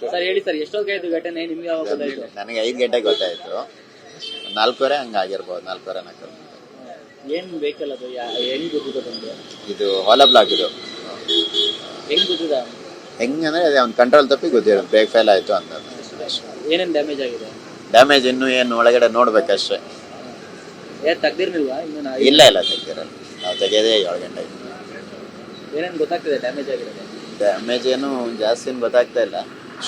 Sir ಹೇಳಿ sir ಎಷ್ಟೊತ್ತಿಗೆ ಆಯ್ತು ಘಟನೆ? ನಿಮ್ಗೆ ಯಾವಾಗ ಗೊತ್ತಾಯ್ತು? ನನಗೆ ಐದು ಗಂಟೆಗೆ ಗೊತ್ತಾಯ್ತು. ನಾಲ್ಕೂವರೆ ಹಂಗಾಗಿರ್ಬೋದು ನಾಲ್ಕೂವರೆ ನಾಲ್ಕು ಏನ್ ಬೇಕಲ್ಲ ಅದು? ಯಾ- ಹೆಂಗ್ ಗೊತ್ತಿದೆ ಇದು ಹೊಲ ಬ್ಲಾಕ್ ಇದು. ಹೆಂಗ್ ಗೊತ್ತಿದ? ಹೆಂಗಂದ್ರೆ ಅದೇ ಅವ್ನು ಕಂಟ್ರೋಲ್ ತಪ್ಪಿ ಗೊತ್ತಿರೋದು. ಬ್ರೇಕ್ ಫೇಲ್ ಆಯ್ತು ಅಂತ. ಏನೇನ್ ಡ್ಯಾಮೇಜ್ ಆಗಿದೆ? ಡ್ಯಾಮೇಜ್ ಇನ್ನು ಏನು ಒಳಗಡೆ ನೋಡ್ಬೇಕಷ್ಟೇ. ಏನ್ ತೆಗ್ದಿರ್ಲಿಲ್ವಾ ಇನ್ನು ನಾ ಇಲ್ಲ ಇಲ್ಲ ತೆಗ್ದಿರಲ್ಲ. ನಾವು ತೆಗೆಯೋದೇ ಏಳು ಗಂಟೆ ಏನೇನ್ ಗೊತ್ತಾಗ್ತಿದೆ ಡ್ಯಾಮೇಜ್ ಆಗಿದೆ ಡ್ಯಾಮೇಜ್ ಏನು ಜಾಸ್ತಿ ಏನು ಗೊತ್ತಾಗ್ತಾ ಇಲ್ಲ.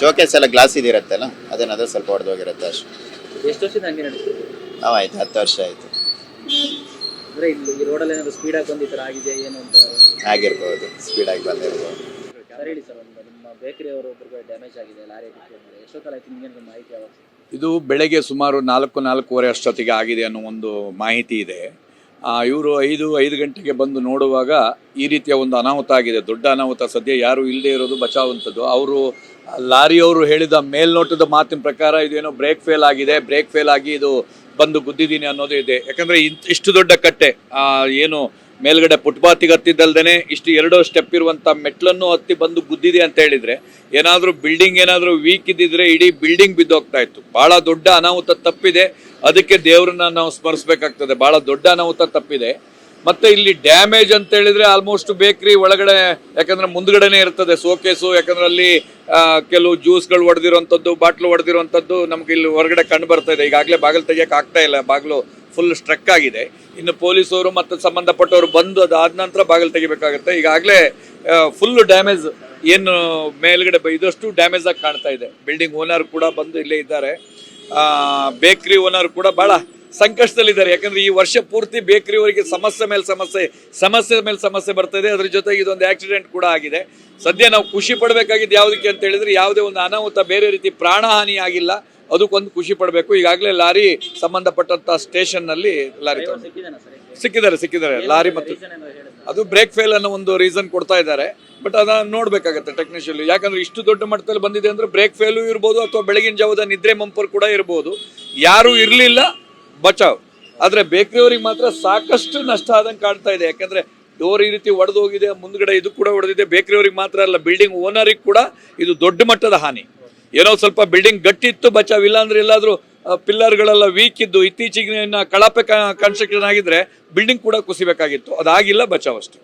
ಶೋಕೇಸ್ ಎಲ್ಲ ಗ್ಲಾಸ್ ಇದಿರತ್ತಲ್ಲ ಅದೇನಾದ್ರೂ ಸ್ವಲ್ಪ ಹೊಡೆದೋಗಿರುತ್ತೆ ಅಷ್ಟೇ. ಎಷ್ಟು ವರ್ಷದಿಂದ ಹಂಗೆ ನಡೆಸ್ತೀವಿ ನಾವು ಆಯ್ತು ಹತ್ತು ವರ್ಷ ಆಯ್ತು. ಅಂದ್ರೆ ಇಲ್ಲಿ ಈ ರೋಡಲ್ಲಿ ಏನಾದ್ರು ಸ್ಪೀಡಾಗಿ ಬಂದು ಈ ಥರ ಆಗಿದೆ ಏನು ಅಂತ ಆಗಿರ್ಬೋದು ಸ್ಪೀಡಾಗಿ ಬಂದಿರ್ಬೋದು. ಸರ್ ಹೇಳಿ ಸರ್ ಒಂದು ನಿಮ್ಮ ಬೇಕರಿ ಅವರು ಒಬ್ಬರಿಗೆ ಡ್ಯಾಮೇಜ್ ಆಗಿದೆ ಲಾರಿ ಎಷ್ಟೋ ಕಾಲ ಆಯ್ತು ನಿಮ್ಗೆ ಮಾಹಿತಿ ಯಾವಾಗ? ಸಿಕ್ತು? ಇದು ಬೆಳಗ್ಗೆ ಸುಮಾರು ನಾಲ್ಕು ನಾಲ್ಕೂವರೆ ಅಷ್ಟೊತ್ತಿಗೆ ಆಗಿದೆ ಅನ್ನೋ ಒಂದು ಮಾಹಿತಿ ಇದೆ. ಇವರು ಐದು ಐದು ಗಂಟೆಗೆ ಬಂದು ನೋಡುವಾಗ ಈ ರೀತಿಯ ಒಂದು ಅನಾಹುತ ಆಗಿದೆ. ದೊಡ್ಡ ಅನಾಹುತ. ಸದ್ಯ ಯಾರು ಇಲ್ಲದೇ ಇರೋದು ಬಚಾವಂಥದ್ದು ಅವರು ಲಾರಿಯವರು ಹೇಳಿದ ಮೇಲ್ನೋಟದ ಮಾತಿನ ಪ್ರಕಾರ ಇದೇನೋ ಬ್ರೇಕ್ ಫೇಲ್ ಆಗಿದೆ, ಬ್ರೇಕ್ ಫೇಲ್ ಆಗಿ ಇದು ಬಂದು ಗುದ್ದಿದ್ದೀನಿ ಅನ್ನೋದು ಇದೆ. ಯಾಕಂದರೆ ಇಷ್ಟು ದೊಡ್ಡ ಕಟ್ಟೆ. ಏನು ಮೇಲ್ಗಡೆ ಫುಟ್ಪಾತಿಗೆ ಹತ್ತಿದ್ದಲ್ದೇ ಇಷ್ಟು ಎರಡು ಸ್ಟೆಪ್ ಇರುವಂತ ಮೆಟ್ಲನ್ನು ಹತ್ತಿ ಬಂದು ಗುದ್ದಿದೆ ಅಂತ ಹೇಳಿದ್ರೆ, ಏನಾದ್ರೂ ಬಿಲ್ಡಿಂಗ್ ಏನಾದರೂ ವೀಕ್ ಇದ್ದಿದ್ರೆ ಇಡೀ ಬಿಲ್ಡಿಂಗ್ ಬಿದ್ದೋಗ್ತಾ ಇತ್ತು. ಬಹಳ ದೊಡ್ಡ ಅನಾಹುತ ತಪ್ಪಿದೆ. ಅದಕ್ಕೆ ದೇವ್ರನ್ನ ನಾವು ಸ್ಮರಿಸ್ಬೇಕಾಗ್ತದೆ. ಬಹಳ ದೊಡ್ಡ ಅನಾಹುತ ತಪ್ಪಿದೆ. ಮತ್ತೆ ಇಲ್ಲಿ ಡ್ಯಾಮೇಜ್ ಅಂತ ಹೇಳಿದ್ರೆ ಆಲ್ಮೋಸ್ಟ್ ಬೇಕ್ರಿ ಒಳಗಡೆ, ಯಾಕಂದ್ರೆ ಮುಂದ್ಗಡೆನೆ ಇರ್ತದೆ ಸೋಕೇಸು ಯಾಕಂದ್ರೆ ಅಲ್ಲಿ ಕೆಲವು ಜ್ಯೂಸ್ಗಳು ಹೊಡೆದಿರುವಂಥದ್ದು ಬಾಟ್ಲು ಹೊಡೆದಿರುವಂಥದ್ದು ನಮ್ಗೆ ಇಲ್ಲಿ ಹೊರಗಡೆ ಕಂಡು ಬರ್ತಾ ಇದೆ. ಈಗಾಗಲೇ ಬಾಗಿಲು ತೆಗಿಯಕ್ಕೆ ಆಗ್ತಾ ಇಲ್ಲ. ಬಾಗಿಲು ಫುಲ್ ಸ್ಟ್ರಕ್ ಆಗಿದೆ. ಇನ್ನು ಪೊಲೀಸವರು ಮತ್ತು ಸಂಬಂಧಪಟ್ಟವರು ಬಂದು ಅದಾದ ನಂತರ ಬಾಗಿಲು ತೆಗಿಬೇಕಾಗುತ್ತೆ. ಈಗಾಗಲೇ ಫುಲ್ ಡ್ಯಾಮೇಜ್ ಏನು ಮೇಲ್ಗಡೆ ಇದಷ್ಟು ಡ್ಯಾಮೇಜ್ ಆಗಿ ಕಾಣ್ತಾ ಇದೆ. ಬಿಲ್ಡಿಂಗ್ ಓನರ್ ಕೂಡ ಬಂದು ಇಲ್ಲೇ ಇದ್ದಾರೆ. ಬೇಕ್ರಿ ಓನರ್ ಕೂಡ ಬಹಳ ಸಂಕಷ್ಟದಲ್ಲಿದ್ದಾರೆ. ಯಾಕಂದ್ರೆ ಈ ವರ್ಷ ಪೂರ್ತಿ ಬೇಕರಿ ಅವರಿಗೆ ಸಮಸ್ಯೆ ಮೇಲೆ ಸಮಸ್ಯೆ ಸಮಸ್ಯೆ ಮೇಲೆ ಸಮಸ್ಯೆ ಬರ್ತದೆ ಅದ್ರ ಜೊತೆಗೆ ಇದೊಂದು ಆಕ್ಸಿಡೆಂಟ್ ಕೂಡ ಆಗಿದೆ. ಸದ್ಯ ನಾವು ಖುಷಿ ಪಡಬೇಕಾಗಿದ್ದು ಯಾವುದಕ್ಕೆ ಅಂತ ಹೇಳಿದ್ರೆ ಯಾವುದೇ ಒಂದು ಅನಾಹುತ ಬೇರೆ ರೀತಿ ಪ್ರಾಣಹಾನಿ ಆಗಿಲ್ಲ. ಅದಕ್ಕೊಂದು ಖುಷಿ ಪಡಬೇಕು. ಈಗಾಗಲೇ ಲಾರಿ ಸಂಬಂಧಪಟ್ಟಂತ ಸ್ಟೇಷನ್ನಲ್ಲಿ ಲಾರಿ ಸಿಕ್ಕಿದ್ದಾರೆ ಸಿಕ್ಕಿದ್ದಾರೆ. ಲಾರಿ ಮತ್ತು ಅದು ಬ್ರೇಕ್ ಫೇಲ್ ಅನ್ನೋ ಒಂದು ರೀಸನ್ ಕೊಡ್ತಾ ಇದ್ದಾರೆ. ಬಟ್ ಅದನ್ನ ನೋಡ್ಬೇಕಾಗತ್ತೆ ಟೆಕ್ನಿಷಿಯಲ್ ಯಾಕಂದ್ರೆ ಇಷ್ಟು ದೊಡ್ಡ ಮಟ್ಟದಲ್ಲಿ ಬಂದಿದೆ ಅಂದ್ರೆ ಬ್ರೇಕ್ ಫೇಲು ಇರ್ಬೋದು ಅಥವಾ ಬೆಳಗಿನ ಜಾವದ ನಿದ್ರೆ ಮಂಪರ್ ಕೂಡ ಇರ್ಬೋದು. ಯಾರು ಇರಲಿಲ್ಲ. ಬಚಾವ್ ಆದ್ರೆ ಬೇಕರಿಯವರಿಗೆ ಮಾತ್ರ ಸಾಕಷ್ಟು ನಷ್ಟ ಆದಂಗೆ ಕಾಣ್ತಾ ಇದೆ. ಯಾಕಂದ್ರೆ ಡೋರ್ ಈ ರೀತಿ ಒಡೆದು ಹೋಗಿದೆ, ಮುಂದ್ಗಡೆ ಇದು ಕೂಡ ಒಡೆದಿದೆ. ಬೇಕರಿಯವರಿಗೆ ಮಾತ್ರ ಅಲ್ಲ ಬಿಲ್ಡಿಂಗ್ ಓನರಿಗೆ ಕೂಡ ಇದು ದೊಡ್ಡ ಮಟ್ಟದ ಹಾನಿ. ಏನೋ ಸ್ವಲ್ಪ ಬಿಲ್ಡಿಂಗ್ ಗಟ್ಟಿ ಇತ್ತು ಬಚಾವ್ ಇಲ್ಲಾಂದ್ರೆ ಎಲ್ಲಾದರೂ ಪಿಲ್ಲರ್ಗಳೆಲ್ಲ ವೀಕ್ ಇದ್ದು ಇತ್ತೀಚೆಗಿನ ಕಳಪೆ ಕನ್ಸ್ಟ್ರಕ್ಷನ್ ಆಗಿದ್ರೆ ಬಿಲ್ಡಿಂಗ್ ಕೂಡ ಕುಸಿಬೇಕಾಗಿತ್ತು. ಅದಾಗಿಲ್ಲ ಬಚಾವ್ ಅಷ್ಟೇ